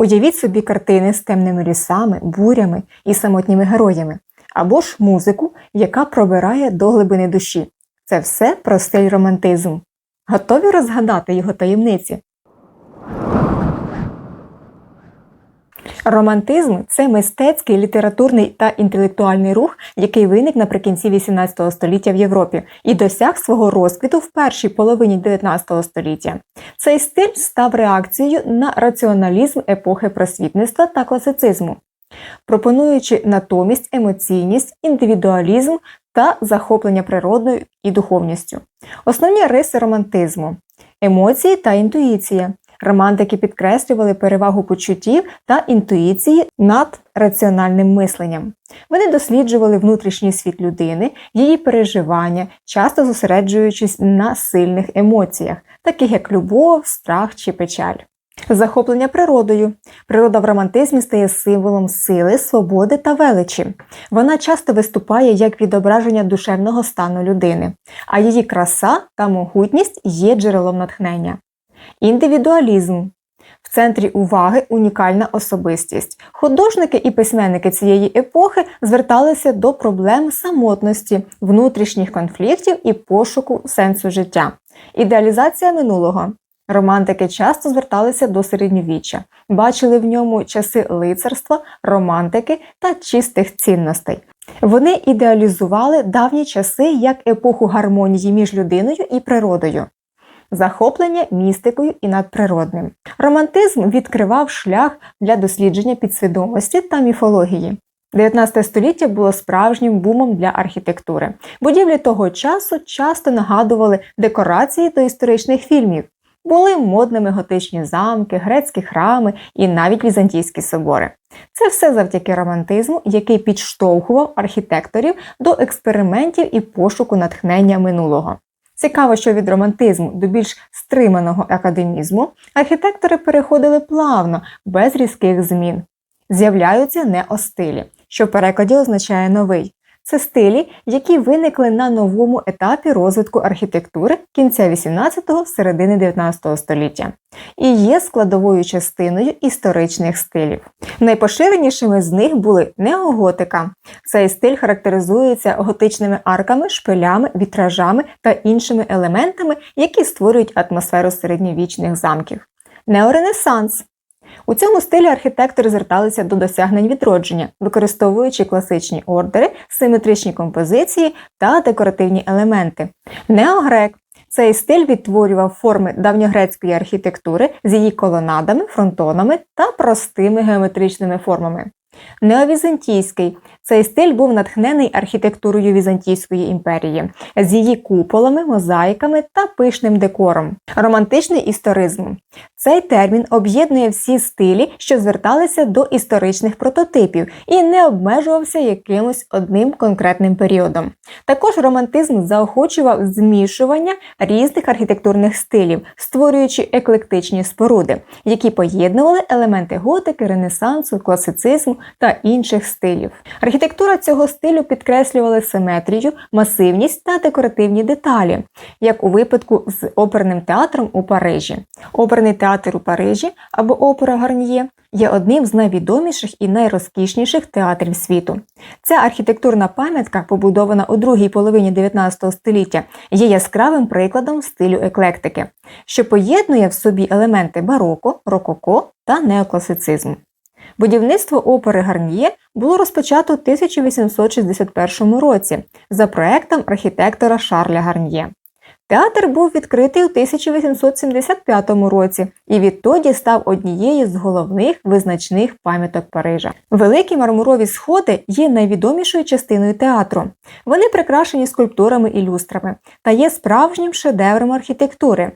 Уявіть собі картини з темними лісами, бурями і самотніми героями, або ж музику, яка пробирає до глибини душі. Це все про стиль романтизм. Готові розгадати його таємниці? Романтизм це мистецький, літературний та інтелектуальний рух, який виник наприкінці XVIII століття в Європі і досяг свого розквіту в першій половині XIX століття. Цей стиль став реакцією на раціоналізм епохи просвітництва та класицизму, пропонуючи натомість емоційність, індивідуалізм та захоплення природою і духовністю. Основні риси романтизму емоції та інтуїція. Романтики підкреслювали перевагу почуттів та інтуїції над раціональним мисленням. Вони досліджували внутрішній світ людини, її переживання, часто зосереджуючись на сильних емоціях, таких як любов, страх чи печаль. Захоплення природою. Природа в романтизмі стає символом сили, свободи та величі. Вона часто виступає як відображення душевного стану людини, а її краса та могутність є джерелом натхнення. Індивідуалізм. В центрі уваги унікальна особистість. Художники і письменники цієї епохи зверталися до проблем самотності, внутрішніх конфліктів і пошуку сенсу життя. Ідеалізація минулого. Романтики часто зверталися до середньовіччя, бачили в ньому часи лицарства, романтики та чистих цінностей. Вони ідеалізували давні часи як епоху гармонії між людиною і природою захоплення містикою і надприродним. Романтизм відкривав шлях для дослідження підсвідомості та міфології. 19 століття було справжнім бумом для архітектури. Будівлі того часу часто нагадували декорації до історичних фільмів. Були модними готичні замки, грецькі храми і навіть візантійські собори. Це все завдяки романтизму, який підштовхував архітекторів до експериментів і пошуку натхнення минулого. Цікаво, що від романтизму до більш стриманого академізму архітектори переходили плавно, без різких змін. З'являються неостилі, що в перекладі означає новий. Це стилі, які виникли на новому етапі розвитку архітектури кінця 18-го, середини 19 століття і є складовою частиною історичних стилів. Найпоширенішими з них були неоготика. Цей стиль характеризується готичними арками, шпилями, вітражами та іншими елементами, які створюють атмосферу середньовічних замків. Неоренесанс у цьому стилі архітектори зверталися до досягнень відродження, використовуючи класичні ордери, симетричні композиції та декоративні елементи. Неогрек цей стиль відтворював форми давньогрецької архітектури з її колонадами, фронтонами та простими геометричними формами. Неовізантійський цей стиль був натхнений архітектурою Візантійської імперії з її куполами, мозаїками та пишним декором. Романтичний історизм цей термін об'єднує всі стилі, що зверталися до історичних прототипів, і не обмежувався якимось одним конкретним періодом. Також романтизм заохочував змішування різних архітектурних стилів, створюючи еклектичні споруди, які поєднували елементи готики, ренесансу, класицизму та інших стилів. Архітектура цього стилю підкреслювала симетрію, масивність та декоративні деталі, як у випадку з оперним театром у Парижі. Оперний театр у Парижі або опера Гарніє є одним з найвідоміших і найрозкішніших театрів світу. Ця архітектурна пам'ятка, побудована у другій половині 19 століття, є яскравим прикладом стилю еклектики, що поєднує в собі елементи бароко, рококо та неокласицизму. Будівництво опери Гарніє було розпочато у 1861 році за проектом архітектора Шарля Гарніє. Театр був відкритий у 1875 році і відтоді став однією з головних визначних пам'яток Парижа. Великі мармурові сходи є найвідомішою частиною театру. Вони прикрашені скульптурами і люстрами та є справжнім шедевром архітектури.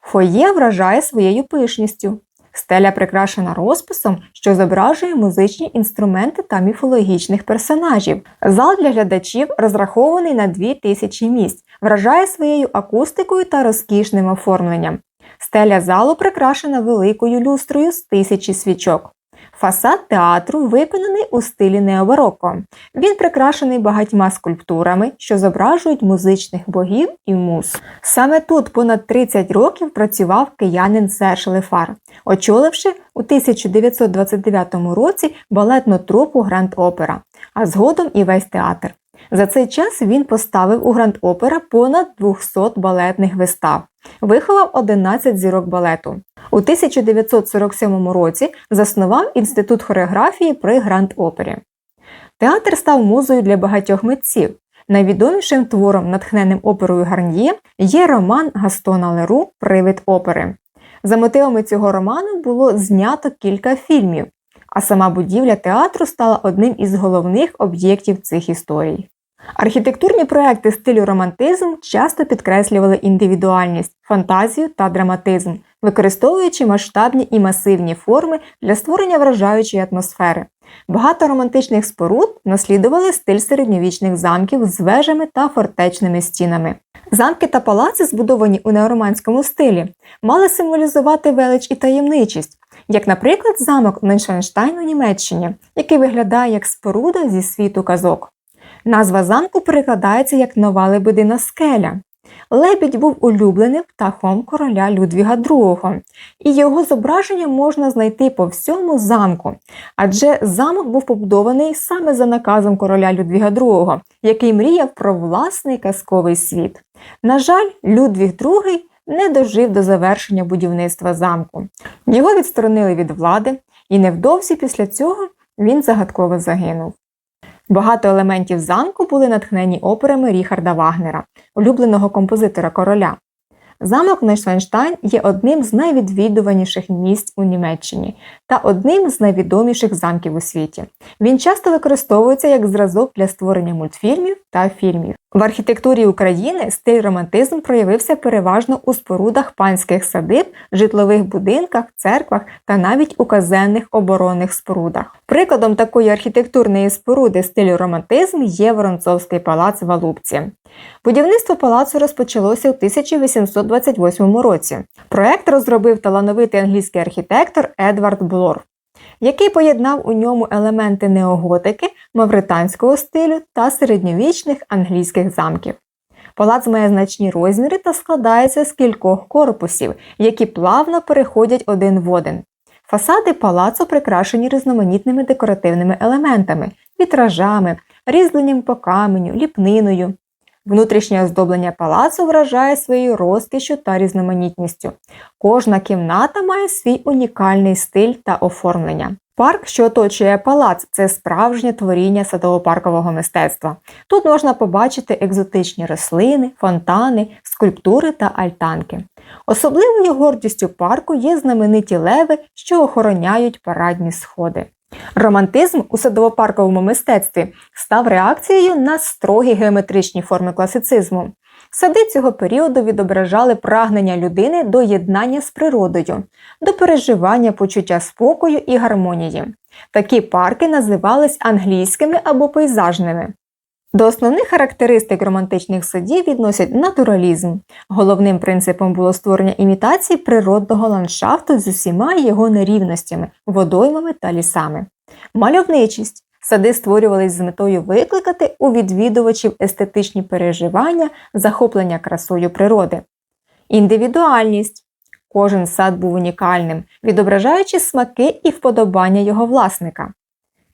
Фоє вражає своєю пишністю. Стеля прикрашена розписом, що зображує музичні інструменти та міфологічних персонажів. Зал для глядачів розрахований на 2000 місць, вражає своєю акустикою та розкішним оформленням. Стеля залу прикрашена великою люстрою з тисячі свічок. Фасад театру виконаний у стилі необароко. Він прикрашений багатьма скульптурами, що зображують музичних богів і муз. Саме тут понад 30 років працював киянин Серж Лефар, очоливши у 1929 році балетну трупу Гранд Опера, а згодом і весь театр. За цей час він поставив у Гранд Опера понад 200 балетних вистав, виховав 11 зірок балету. У 1947 році заснував інститут хореографії при Гранд Опері. Театр став музою для багатьох митців. Найвідомішим твором, натхненим оперою Гарньє, є роман Гастона Леру Привид опери. За мотивами цього роману було знято кілька фільмів, а сама будівля театру стала одним із головних об'єктів цих історій. Архітектурні проекти стилю романтизм часто підкреслювали індивідуальність, фантазію та драматизм, використовуючи масштабні і масивні форми для створення вражаючої атмосфери. Багато романтичних споруд наслідували стиль середньовічних замків з вежами та фортечними стінами. Замки та палаци, збудовані у неороманському стилі, мали символізувати велич і таємничість, як, наприклад, замок Меншенштайн у Німеччині, який виглядає як споруда зі світу казок. Назва замку перекладається як нова лебедина скеля. Лебідь був улюбленим птахом короля Людвіга II, і його зображення можна знайти по всьому замку, адже замок був побудований саме за наказом короля Людвіга II, який мріяв про власний казковий світ. На жаль, Людвіг II не дожив до завершення будівництва замку. Його відсторонили від влади, і невдовзі після цього він загадково загинув. Багато елементів замку були натхнені операми Ріхарда Вагнера, улюбленого композитора короля. Замок Нейшвенштайн є одним з найвідвідуваніших місць у Німеччині та одним з найвідоміших замків у світі. Він часто використовується як зразок для створення мультфільмів та фільмів. В архітектурі України стиль романтизм проявився переважно у спорудах панських садиб, житлових будинках, церквах та навіть у казенних оборонних спорудах. Прикладом такої архітектурної споруди стилю романтизм є Воронцовський палац в Алубці. Будівництво палацу розпочалося у 1828 році. Проект розробив талановитий англійський архітектор Едвард Блор, який поєднав у ньому елементи неоготики, мавританського стилю та середньовічних англійських замків. Палац має значні розміри та складається з кількох корпусів, які плавно переходять один в один. Фасади палацу прикрашені різноманітними декоративними елементами, вітражами, різьбленням по каменю, ліпниною. Внутрішнє оздоблення палацу вражає своєю розкішю та різноманітністю. Кожна кімната має свій унікальний стиль та оформлення. Парк, що оточує палац, це справжнє творіння садово-паркового мистецтва. Тут можна побачити екзотичні рослини, фонтани, скульптури та альтанки. Особливою гордістю парку є знамениті леви, що охороняють парадні сходи. Романтизм у садово-парковому мистецтві став реакцією на строгі геометричні форми класицизму. Сади цього періоду відображали прагнення людини до єднання з природою, до переживання почуття спокою і гармонії. Такі парки називались англійськими або пейзажними. До основних характеристик романтичних садів відносять натуралізм. Головним принципом було створення імітації природного ландшафту з усіма його нерівностями, водоймами та лісами. Мальовничість. Сади створювались з метою викликати у відвідувачів естетичні переживання, захоплення красою природи. Індивідуальність. Кожен сад був унікальним, відображаючи смаки і вподобання його власника.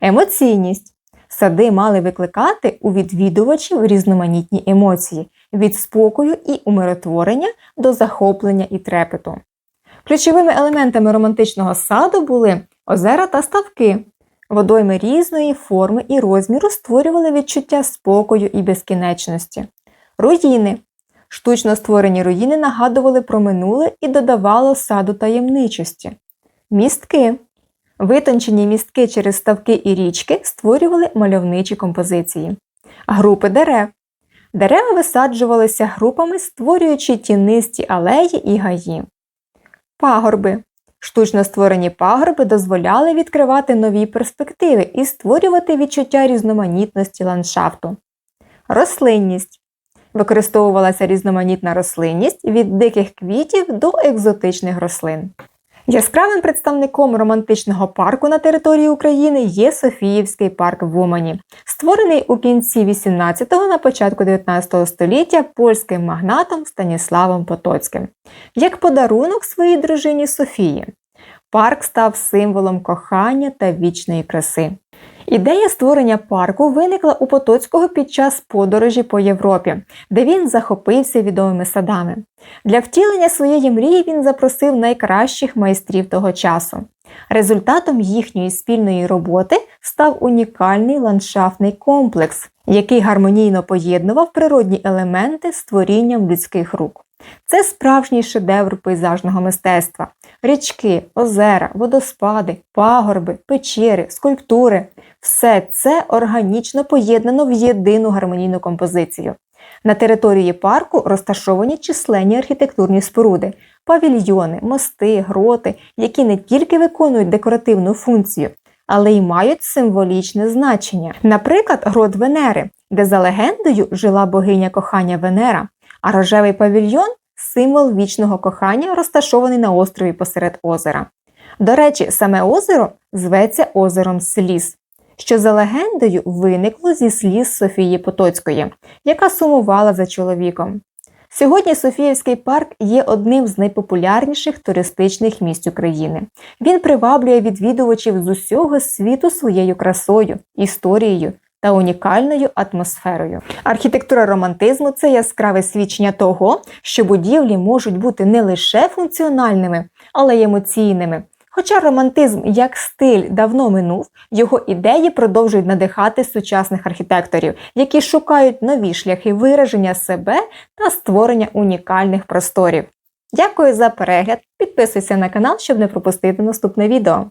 Емоційність. Сади мали викликати у відвідувачів різноманітні емоції від спокою і умиротворення до захоплення і трепету. Ключовими елементами романтичного саду були озера та ставки. Водойми різної форми і розміру створювали відчуття спокою і безкінечності. Руїни. Штучно створені руїни нагадували про минуле і додавало саду таємничості. Містки. Витончені містки через ставки і річки створювали мальовничі композиції. Групи дерев. Дерева висаджувалися групами, створюючи тінисті алеї і гаї. Пагорби. Штучно створені пагорби дозволяли відкривати нові перспективи і створювати відчуття різноманітності ландшафту. Рослинність. Використовувалася різноманітна рослинність від диких квітів до екзотичних рослин. Яскравим представником романтичного парку на території України є Софіївський парк в Умані, створений у кінці 18-го на початку 19 століття польським магнатом Станіславом Потоцьким. Як подарунок своїй дружині Софії, парк став символом кохання та вічної краси. Ідея створення парку виникла у Потоцького під час подорожі по Європі, де він захопився відомими садами. Для втілення своєї мрії він запросив найкращих майстрів того часу. Результатом їхньої спільної роботи став унікальний ландшафтний комплекс, який гармонійно поєднував природні елементи з творінням людських рук. Це справжній шедевр пейзажного мистецтва: річки, озера, водоспади, пагорби, печери, скульптури все це органічно поєднано в єдину гармонійну композицію. На території парку розташовані численні архітектурні споруди, павільйони, мости, гроти, які не тільки виконують декоративну функцію, але й мають символічне значення. Наприклад, грот Венери, де за легендою жила богиня кохання Венера, а рожевий павільйон символ вічного кохання, розташований на острові посеред озера. До речі, саме озеро зветься озером Сліз, що за легендою виникло зі сліз Софії Потоцької, яка сумувала за чоловіком. Сьогодні Софіївський парк є одним з найпопулярніших туристичних місць України. Він приваблює відвідувачів з усього світу своєю красою, історією та унікальною атмосферою. Архітектура романтизму це яскраве свідчення того, що будівлі можуть бути не лише функціональними, але й емоційними. Хоча романтизм як стиль давно минув, його ідеї продовжують надихати сучасних архітекторів, які шукають нові шляхи вираження себе та створення унікальних просторів. Дякую за перегляд! Підписуйся на канал, щоб не пропустити наступне відео.